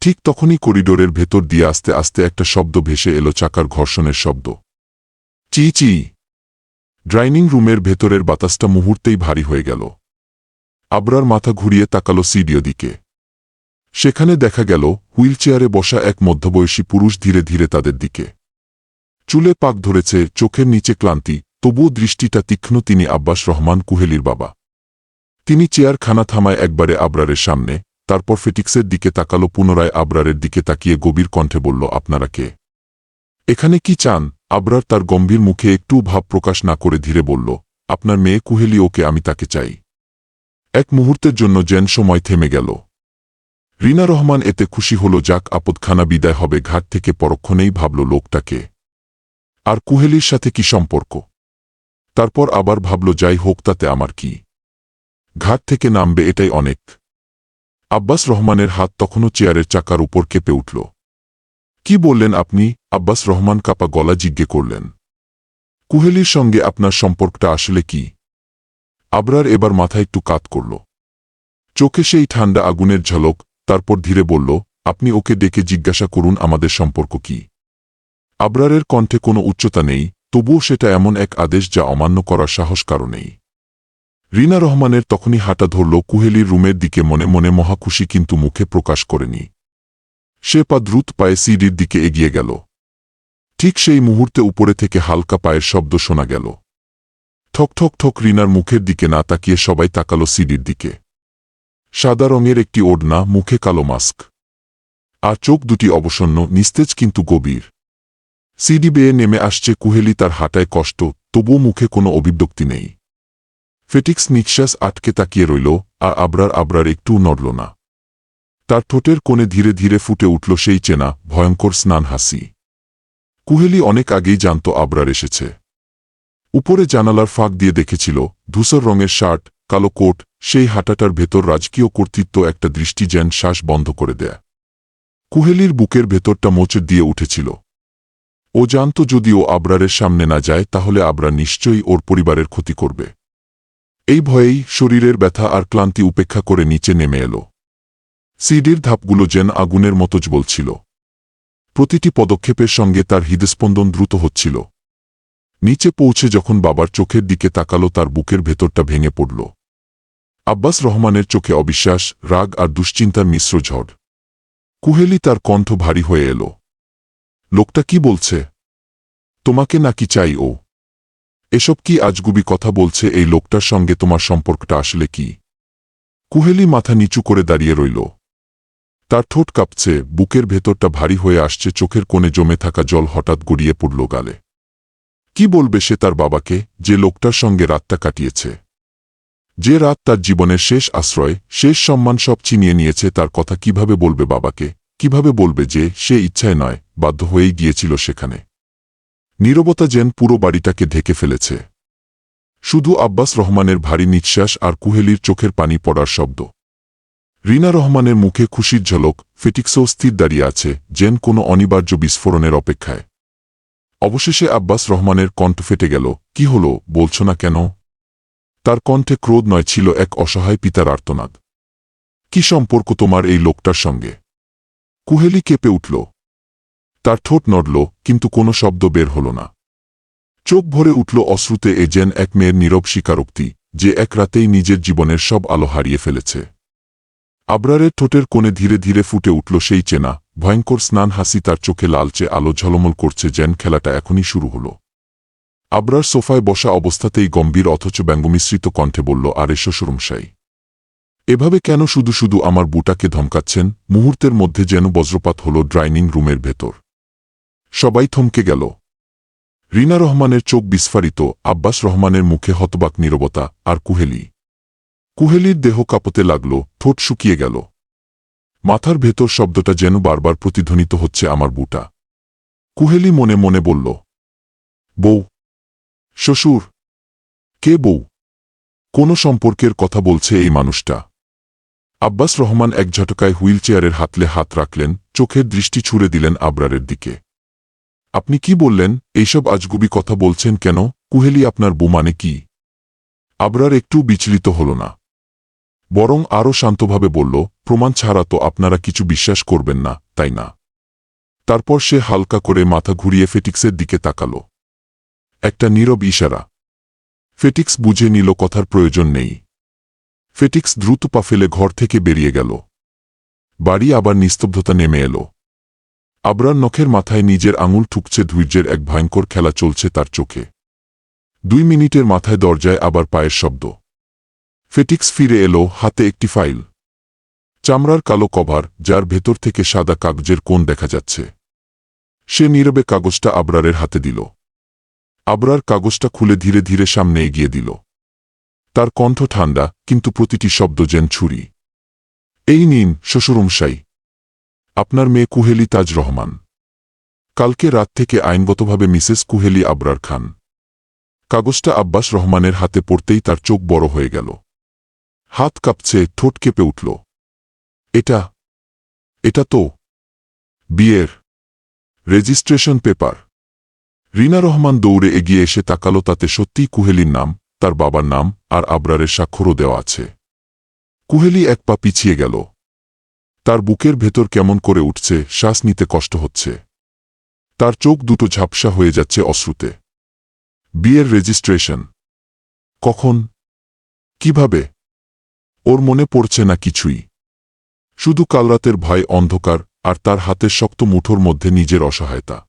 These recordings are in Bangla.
ঠিক তখনই করিডোরের ভেতর দিয়ে আস্তে আস্তে একটা শব্দ ভেসে এলো চাকার ঘর্ষণের শব্দ। চি চি। ড্রাইনিং রুমের ভেতরের বাতাসটা মুহূর্তেই ভারী হয়ে গেল। আবরার মাথা ঘুরিয়ে তাকালো সিডিও দিকে। সেখানে দেখা গেল, হুইলচেয়ারে বসা এক মধ্যবয়সী পুরুষ ধীরে ধীরে তাদের দিকে। চুলে পাক ধরেছে, চোখের নিচে ক্লান্তি, তবুও দৃষ্টিটা তীক্ষ্ণ তিনি আব্বাস রহমান কুহেলির বাবা। তিনি চেয়ারখানা থামায় একবারে আবরারের সামনে তারপর ফেটিক্সের দিকে তাকালো, পুনরায় আবরারের দিকে তাকিয়ে গভীর কণ্ঠে বলল, আপনারা কে? এখানে কি চান? আবরার তার গম্ভীর মুখে একটু ভাব প্রকাশ না করে ধীরে বলল, আপনার মেয়ে কুহেলি, ওকে আমি তাকে চাই। এক মুহূর্তের জন্য যেন সময় থেমে গেল। রিনা রহমান এতে খুশি হল, যাক, আপদখানা, বিদায় হবে, ঘাট থেকে পরক্ষণেই ভাবল লোকটাকে আর কুহেলির সাথে কি সম্পর্ক? তারপর আবার ভাবল, যাই হোক, তাতে আমার কি? ঘাট থেকে নামবে, এটাই অনেক। আব্বাস রহমানের হাত তখনও চেয়ারের চাকার উপর কেঁপে উঠল। কি বললেন আপনি? আব্বাস রহমান কাপা গলা জিজ্ঞে করলেন। কুহেলির সঙ্গে আপনার সম্পর্কটা আসলে কি? আবরার এবার মাথা একটু কাত করল। চোখে সেই ঠান্ডা আগুনের ঝলক, তারপর ধীরে বলল, আপনি ওকে ডেকে জিজ্ঞাসা করুন আমাদের সম্পর্ক কি? আবরারের কণ্ঠে কোনো উচ্চতা নেই, তবুও সেটা এমন এক আদেশ যা অমান্য করার সাহস কারণেই রিনা রহমানের তখনই হাঁটা ধরল কুহেলির রুমের দিকে মনে মনে মহাখুশি কিন্তু মুখে প্রকাশ করেনি। সে পা দ্রুত পায়ে সিডির দিকে এগিয়ে গেল। ঠিক সেই মুহূর্তে উপরে থেকে হালকা পায়ের শব্দ শোনা গেল। ঠক ঠক ঠক রিনার মুখের দিকে না তাকিয়ে সবাই তাকালো সিডির দিকে। সাদা রঙের একটি ওড়না, মুখে কালো মাস্ক। আর চোখ দুটি অবসন্ন, নিস্তেজ কিন্তু গভীর। সিডি বেয়ে নেমে আসছে কুহেলি তার হাঁটায় কষ্ট, তবুও মুখে কোনো অভিব্যক্তি নেই। ফেটিক্স নিঃশ্বাস আটকে তাকিয়ে রইল আর আবরার আবরার একটু নড়ল না। তার ঠোঁটের কোণে ধীরে ধীরে ফুটে উঠল সেই চেনা, ভয়ঙ্কর স্নান হাসি। কুহেলি অনেক আগেই জানত আবরার এসেছে। উপরে জানালার ফাঁক দিয়ে দেখেছিল, ধূসর রঙের শার্ট, কালো কোট, সেই হাঁটাটার ভেতর রাজকীয় কর্তৃত্ব একটা দৃষ্টি যেন শ্বাস বন্ধ করে দেয়। কুহেলির বুকের ভেতরটা মোচড় দিয়ে উঠেছিল। ও জানত যদি ও আবরারের সামনে না যায়, তাহলে আবরার নিশ্চয়ই ওর পরিবারের ক্ষতি করবে। এই ভয়েই শরীরের ব্যথা আর ক্লান্তি উপেক্ষা করে নিচে নেমে এলো। সিডির ধাপগুলো যেন আগুনের মতো বলছিল প্রতিটি পদক্ষেপের সঙ্গে তার হৃদস্পন্দন দ্রুত হচ্ছিল। নিচে পৌঁছে যখন বাবার চোখের দিকে তাকালো, তার বুকের ভেতরটা ভেঙে পড়ল। আব্বাস রহমানের চোখে অবিশ্বাস, রাগ আর দুশ্চিন্তার মিশ্র ঝড়। কুহেলি তার কণ্ঠ ভারী হয়ে এল। লোকটা কি বলছে? তোমাকে নাকি চাই ও। এসব কি আজগুবি কথা বলছে এই লোকটার সঙ্গে তোমার সম্পর্কটা আসলে কি? কুহেলি মাথা নিচু করে দাঁড়িয়ে রইল। তার ঠোঁট কাঁপছে, বুকের ভেতরটা ভারী হয়ে আসছে, চোখের কোণে জমে থাকা জল হঠাৎ গড়িয়ে পড়ল গালে। কি বলবে সে তার বাবাকে, যে লোকটার সঙ্গে রাতটা কাটিয়েছে? যে রাত তার জীবনের শেষ আশ্রয়, শেষ সম্মান সব চিনিয়ে নিয়েছে, তার কথা কীভাবে বলবে বাবাকে? কীভাবে বলবে যে সে ইচ্ছায় নয়, বাধ্য হয়েই গিয়েছিল সেখানে? নীরবতা যেন পুরো বাড়িটাকে ঢেকে ফেলেছে। শুধু আব্বাস রহমানের ভারী নিঃশ্বাস আর কুহেলির চোখের পানি পড়ার শব্দ। রিনা রহমানের মুখে খুশির ঝলক, ফেটিক্সও স্থির দাঁড়িয়ে আছে যেন কোনো অনিবার্য বিস্ফোরণের অপেক্ষায়। অবশেষে আব্বাস রহমানের কণ্ঠ ফেটে গেল, কি হল? বলছ না কেন? তার কণ্ঠে ক্রোধ নয়, ছিল এক অসহায় পিতার আর্তনাদ। কি সম্পর্ক তোমার এই লোকটার সঙ্গে? কুহেলি কেঁপে উঠল তার ঠোঁট নড়ল, কিন্তু কোনো শব্দ বের হল না। চোখ ভরে উঠল অশ্রুতে এ যেন এক মেয়ের নীরব স্বীকারোক্তি, যে এক রাতেই নিজের জীবনের সব আলো হারিয়ে ফেলেছে। আবরারের ঠোঁটের কোণে ধীরে ধীরে ফুটে উঠল সেই চেনা, ভয়ঙ্কর স্নান হাসি তার চোখে লালচে আলো ঝলমল করছে যেন খেলাটা এখনই শুরু হল। আবরার সোফায় বসা অবস্থাতেই গম্ভীর অথচ ব্যঙ্গমিশ্রিত কণ্ঠে বলল, আরে শ্বশুরমশাই, এভাবে কেন শুধু শুধু আমার বুটাকে ধমকাচ্ছেন? মুহূর্তের মধ্যে যেন বজ্রপাত হল ড্রাইনিং রুমের ভেতর। সবাই থমকে গেল। রিনা রহমানের চোখ বিস্ফারিত, আব্বাস রহমানের মুখে হতবাক নীরবতা আর কুহেলি। কুহেলির দেহ কাঁপতে লাগল, ঠোঁট শুকিয়ে গেল। মাথার ভেতর শব্দটা যেন বারবার প্রতিধ্বনিত হচ্ছে আমার বুটা। কুহেলি মনে মনে বলল, বউ, শ্বশুর, কে বউ? কোন সম্পর্কের কথা বলছে এই মানুষটা? আব্বাস রহমান এক ঝটকায় হুইল চেয়ারের হাতলে হাত রাখলেন, চোখের দৃষ্টি ছুড়ে দিলেন আবরারের দিকে। আপনি কি বললেন, এইসব আজগুবি কথা বলছেন কেন? কুহেলি আপনার বউ মানে কি? আবরার একটু বিচলিত হল না। বরং আরও শান্তভাবে বলল, প্রমাণ ছাড়া তো আপনারা কিছু বিশ্বাস করবেন না, তাই না? তারপর সে হালকা করে মাথা ঘুরিয়ে ফেটিক্সের দিকে তাকাল। একটা নীরব ইশারা। ফেটিক্স বুঝে নিল কথার প্রয়োজন নেই। ফেটিক্স দ্রুত পা ফেলে ঘর থেকে বেরিয়ে গেল। বাড়ি আবার নিস্তব্ধতা নেমে এলো। আবরার নখের মাথায় নিজের আঙুল ঠুকছে ধৈর্যের এক ভয়ঙ্কর খেলা চলছে তার চোখে। দুই মিনিটের মাথায় দরজায় আবার পায়ের শব্দ। ফেটিক্স ফিরে এলো হাতে একটি ফাইল। চামড়ার কালো কভার, যার ভেতর থেকে সাদা কাগজের কোণ দেখা যাচ্ছে। সে নীরবে কাগজটা আবরারের হাতে দিল। আবরার কাগজটা খুলে ধীরে ধীরে সামনে এগিয়ে দিল। তার কণ্ঠ ঠান্ডা, কিন্তু প্রতিটি শব্দ যেন ছুরি। এই নিন, শ্বশুরমশাই। আপনার মেয়ে কুহেলি তাজ রহমান। কালকে রাত থেকে আইনগতভাবে মিসেস কুহেলি আবরার খান। কাগজটা আব্বাস রহমানের হাতে পড়তেই তার চোখ বড় হয়ে গেল। হাত কাঁপছে, ঠোঁট কেঁপে উঠল। এটা এটা তো, বিয়ের, রেজিস্ট্রেশন পেপার। রিনা রহমান দৌড়ে এগিয়ে এসে তাকালো তাতে সত্যিই কুহেলির নাম, তার বাবার নাম আর আবরারের স্বাক্ষরও দেওয়া আছে। কুহেলি এক পা পিছিয়ে গেল। তার বুকের ভেতর কেমন করে উঠছে, শ্বাস নিতে কষ্ট হচ্ছে। তার চোখ দুটো ঝাপসা হয়ে যাচ্ছে অশ্রুতে। বিয়ের রেজিস্ট্রেশন। কখন? কীভাবে? ওর মনে পড়ছে না কিছুই। শুধু কালরাতের ভয়, অন্ধকার আর তার হাতের শক্ত মুঠোর মধ্যে নিজের অসহায়তা।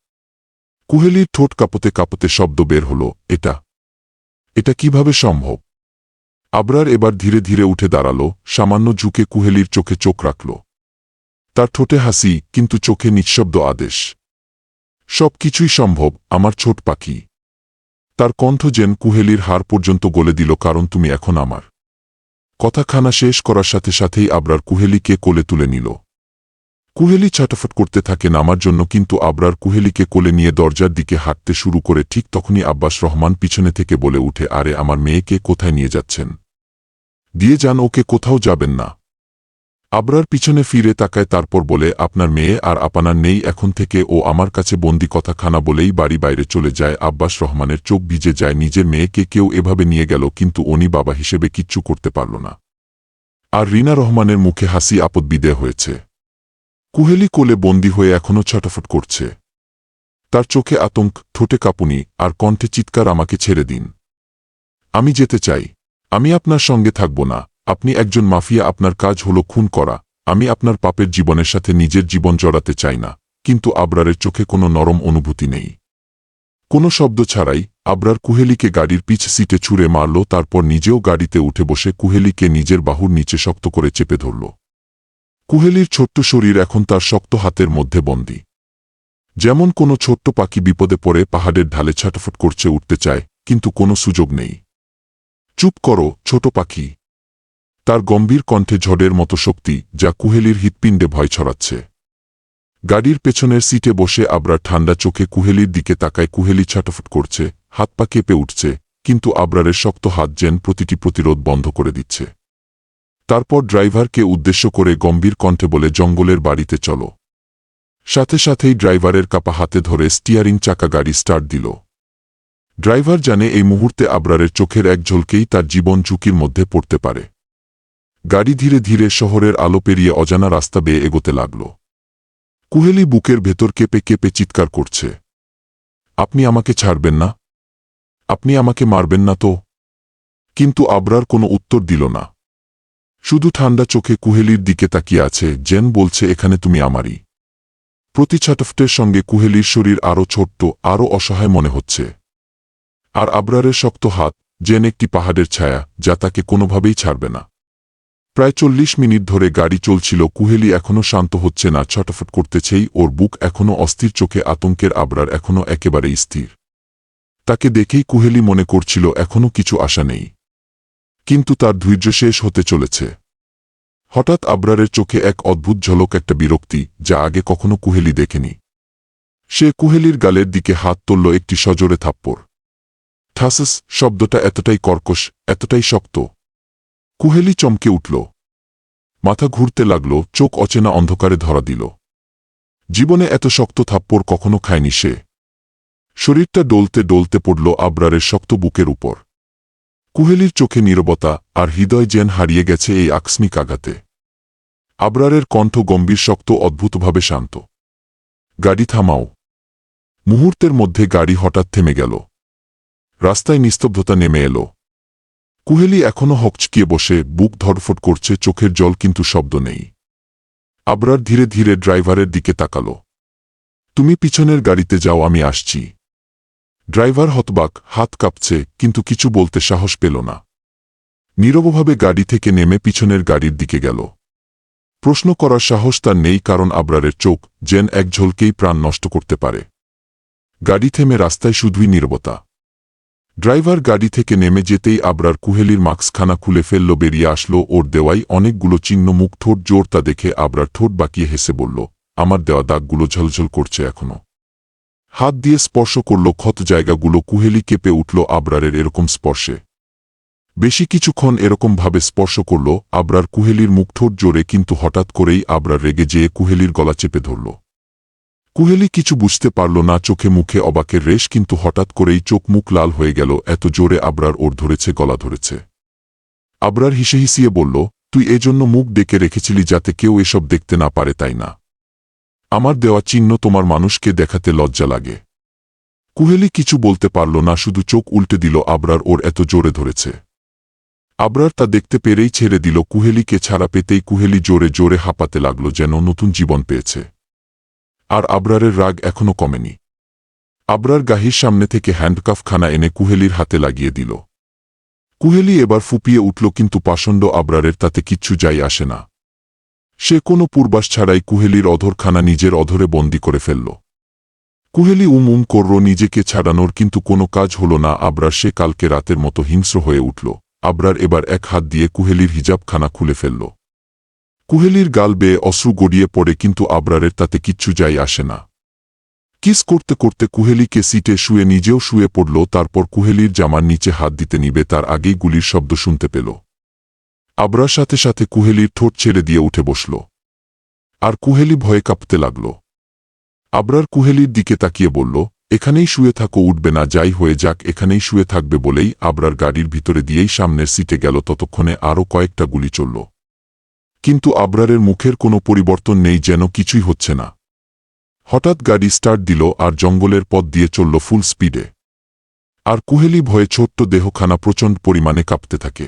কুহেলির ঠোঁট কাঁপতে কাঁপতে শব্দ বের হল, এটা? এটা কীভাবে সম্ভব? আবরার এবার ধীরে ধীরে উঠে দাঁড়াল, সামান্য ঝুঁকে কুহেলির চোখে চোখ রাখল। তার ঠোঁটে হাসি, কিন্তু চোখে নিঃশব্দ আদেশ। সব কিছুই সম্ভব, আমার ছোট পাখি। তার কণ্ঠ যেন কুহেলির হার পর্যন্ত গলে দিল, কারণ তুমি এখন আমার। কথাখানা শেষ করার সাথে সাথেই আবরার কুহেলিকে কোলে তুলে নিল। কুহেলি ছটফট করতে থাকে নামার জন্য, কিন্তু আবরার কুহেলিকে কোলে নিয়ে দরজার দিকে হাঁটতে শুরু করে, ঠিক তখনই আব্বাস রহমান পিছনে থেকে বলে উঠে, আরে, আমার মেয়েকে কোথায় নিয়ে যাচ্ছেন? দিয়ে যান, ওকে কোথাও যাবেন না। আবরার পিছনে ফিরে তাকায় তারপর বলে, আপনার মেয়ে আর আপনার নেই এখন থেকে, ও আমার কাছে বন্দি কথাখানা বলেই বাড়ি বাইরে চলে যায়। আব্বাস রহমানের চোখ ভিজে যায়, নিজের মেয়েকে কেউ এভাবে নিয়ে গেল, কিন্তু উনি বাবা হিসেবে কিচ্ছু করতে পারল না। আর রিনা রহমানের মুখে হাসি আপদ বিদে হয়েছে। কুহেলি কোলে বন্দি হয়ে এখনও ছটাফট করছে। তার চোখে আতঙ্ক, ঠোঁটে কাঁপুনি, আর কণ্ঠে চিৎকার, আমাকে ছেড়ে দিন। আমি যেতে চাই। আমি আপনার সঙ্গে থাকব না। আপনি একজন মাফিয়া, আপনার কাজ হল খুন করা। আমি আপনার পাপের জীবনের সাথে নিজের জীবন জড়াতে চাই না, কিন্তু আবরারের চোখে কোনো নরম অনুভূতি নেই। কোনো শব্দ ছাড়াই আবরার কুহেলিকে গাড়ির পিছ সিটে ছুঁড়ে মারল, তারপর নিজেও গাড়িতে উঠে বসে কুহেলিকে নিজের বাহুর নিচে শক্ত করে চেপে ধরল। কুহেলির ছোট্ট শরীর এখন তার শক্ত হাতের মধ্যে বন্দী। যেমন কোনো ছোট্ট পাখি বিপদে পড়ে পাহাড়ের ঢালে ছাটাফট করছে, উঠতে চায়, কিন্তু কোনো সুযোগ নেই। চুপ করো, ছোট পাখি। তার গম্ভীর কণ্ঠে ঝড়ের মতো শক্তি যা কুহেলির হৃৎপিণ্ডে ভয় ছড়াচ্ছে। গাড়ির পেছনের সিটে বসে আবরার ঠান্ডা চোখে কুহেলির দিকে তাকায় কুহেলি ছাটাফট করছে, হাত পা কেঁপে উঠছে, কিন্তু আবরারের শক্ত হাত যেন প্রতিটি প্রতিরোধ বন্ধ করে দিচ্ছে। তারপর ড্রাইভারকে উদ্দেশ্য করে গম্ভীর কণ্ঠে বলে, জঙ্গলের বাড়িতে চলো। সাথে সাথেই ড্রাইভারের কাপা হাতে ধরে স্টিয়ারিং চাকা গাড়ি স্টার্ট দিল। ড্রাইভার জানে এই মুহূর্তে আবরারের চোখের এক ঝলকেই তার জীবন ঝুঁকির মধ্যে পড়তে পারে। গাড়ি ধীরে ধীরে শহরের আলো পেরিয়ে অজানা রাস্তা বেয়ে এগোতে লাগল। কুহেলি বুকের ভেতর কেঁপে কেঁপে চিৎকার করছে। আপনি আমাকে ছাড়বেন না? আপনি আমাকে মারবেন না তো? কিন্তু আবরার কোনো উত্তর দিল না। শুধু ঠান্ডা চোখে কুহেলির দিকে তাকিয়ে আছে, জেন বলছে, এখানে তুমি আমারই। প্রতি ছাটফটের সঙ্গে কুহেলির শরীর আরও ছোট্ট আরও অসহায় মনে হচ্ছে। আর আবরারের শক্ত হাত, জেন একটি পাহাড়ের ছায়া, যা তাকে কোনোভাবেই ছাড়বে না। প্রায় চল্লিশ মিনিট ধরে গাড়ি চলছিল, কুহেলি এখনও শান্ত হচ্ছে না, ছটফট করতেছেই ওর বুক এখনও অস্থির, চোখে আতঙ্কের আবরার এখনও একেবারেই স্থির। তাকে দেখেই কুহেলি মনে করছিল এখনও কিছু আশা নেই। কিন্তু তার ধৈর্য শেষ হতে চলেছে। হঠাৎ আবরারের চোখে এক অদ্ভুত ঝলক, একটা বিরক্তি, যা আগে কখনো কুহেলি দেখেনি। সে কুহেলির গালের দিকে হাত তুলল, একটি সজোরে থাপ্পড়। ঠাসস, শব্দটা এতটাই কর্কশ, এতটাই শক্ত। কুহেলি চমকে উঠল। মাথা ঘুরতে লাগল, চোখ অচেনা অন্ধকারে ধরা দিল। জীবনে এত শক্ত থাপ্পড় কখনো খায়নি সে। শরীরটা ডলতে ডলতে পড়ল আবরারের শক্ত বুকের উপর। কুহেলির চোখে নীরবতা আর হৃদয় যেন হারিয়ে গেছে এই আকস্মিক আঘাতে। আবরারের কণ্ঠ গম্ভীর, শক্ত, অদ্ভুতভাবে শান্ত। গাড়ি থামাও। মুহূর্তের মধ্যে গাড়ি হঠাৎ থেমে গেল। রাস্তায় নিস্তব্ধতা নেমে এলো। কুহেলি এখনও হকচকিয়ে বসে, বুক ধরফট করছে, চোখের জল কিন্তু শব্দ নেই। আবরার ধীরে ধীরে ড্রাইভারের দিকে তাকাল। তুমি পিছনের গাড়িতে যাও, আমি আসছি। ড্রাইভার হতবাক, হাত কাঁপছে, কিন্তু কিছু বলতে সাহস পেল না। নীরবভাবে গাড়ি থেকে নেমে পিছনের গাড়ির দিকে গেল। প্রশ্ন করার সাহস তার নেই, কারণ আবরারের চোখ, যেন এক ঝলকেই প্রাণ নষ্ট করতে পারে। গাড়ি থেমে রাস্তায় শুধুই নীরবতা। ড্রাইভার গাড়ি থেকে নেমে যেতেই আবরার কুহেলির মাস্কখানা খুলে ফেলল, বেরিয়ে আসলো ওর দেওয়াই অনেকগুলো চিহ্ন, মুখ ঠোঁট জোর তা দেখে আবরার ঠোঁট বাকিয়ে হেসে বলল, আমার দেওয়া দাগগুলো ঝলঝল করছে এখনও। হাত দিয়ে স্পর্শ করল ক্ষত জায়গাগুলো, কুহেলি কেঁপে উঠল আবরারের এরকম স্পর্শে। বেশি কিছুক্ষণ এরকমভাবে স্পর্শ করল, আবরার কুহেলির মুখ ঠোঁট জোরে কিন্তু হঠাৎ করেই আবরার রেগে যেয়ে কুহেলির গলা চেপে ধরল। কুহেলি কিছু বুঝতে পারল না, চোখে মুখে অবাকের রেশ, কিন্তু হঠাৎ করেই চোখ মুখ লাল হয়ে গেল, এত জোরে আবরার ওর ধরেছে, গলা ধরেছে। আবরার হিসে হিসিয়ে বলল, তুই এজন্য মুখ ডেকে রেখেছিলি যাতে কেউ এসব দেখতে না পারে, তাই না? আমার দেওয়া চিহ্ন তোমার মানুষকে দেখাতে লজ্জা লাগে কুহেলি কিছু বলতে পারল না, শুধু চোখ উল্টে দিল, আবরার ওর এত জোরে ধরেছে। আবরার তা দেখতে পেরেই ছেড়ে দিল, কুহেলিকে ছাড়া পেতেই কুহেলি জোরে জোরে হাঁপাতে লাগল, যেন নতুন জীবন পেয়েছে। আর আবরারের রাগ এখনও কমেনি। আবরার গাহির সামনে থেকে হ্যান্ডকাফখানা এনে কুহেলির হাতে লাগিয়ে দিল। কুহেলি এবার ফুপিয়ে উঠল, কিন্তু পাষণ্ড আবরারের তাতে কিচ্ছু যাই আসে না। সে কোনো পূর্বাস ছাড়াই কুহেলির অধরখানা নিজের অধরে বন্দি করে ফেলল। কুহেলি উম উম করল, নিজেকে ছাড়ানোর কিন্তু কোনো কাজ হল না। আবরার সে কালকে রাতের মতো হিংস্র হয়ে উঠল। আবরার এবার এক হাত দিয়ে কুহেলির হিজাবখানা খুলে ফেলল। কুহেলির গাল বেয়ে অশ্রু গড়িয়ে পড়ে, কিন্তু আবরারের তাতে কিচ্ছু যাই আসে না। কিস করতে করতে কুহেলিকে সিটে শুয়ে নিজেও শুয়ে পড়ল, তারপর কুহেলির জামার নিচে হাত দিতে নিবে, তার আগেই গুলির শব্দ শুনতে পেল। আবরার সাথে সাথে কুহেলির ঠোঁট ছেড়ে দিয়ে উঠে বসল। আর কুহেলি ভয়ে কাঁপতে লাগল। আবরার কুহেলির দিকে তাকিয়ে বলল, এখানেই শুয়ে থাকো, উঠবে না, যাই হয়ে যাক, এখানেই শুয়ে থাকবে বলেই আবরার গাড়ির ভিতরে দিয়েই সামনের সিটে গেল, ততক্ষণে আরও কয়েকটা গুলি চলল। কিন্তু আবরারের মুখের কোনো পরিবর্তন নেই যেন কিছুই হচ্ছে না। হঠাৎ গাড়ি স্টার্ট দিল আর জঙ্গলের পথ দিয়ে চলল ফুল স্পিডে আর কুহেলি ভয়ে ছোট্ট দেহখানা প্রচণ্ড পরিমাণে কাঁপতে থাকে।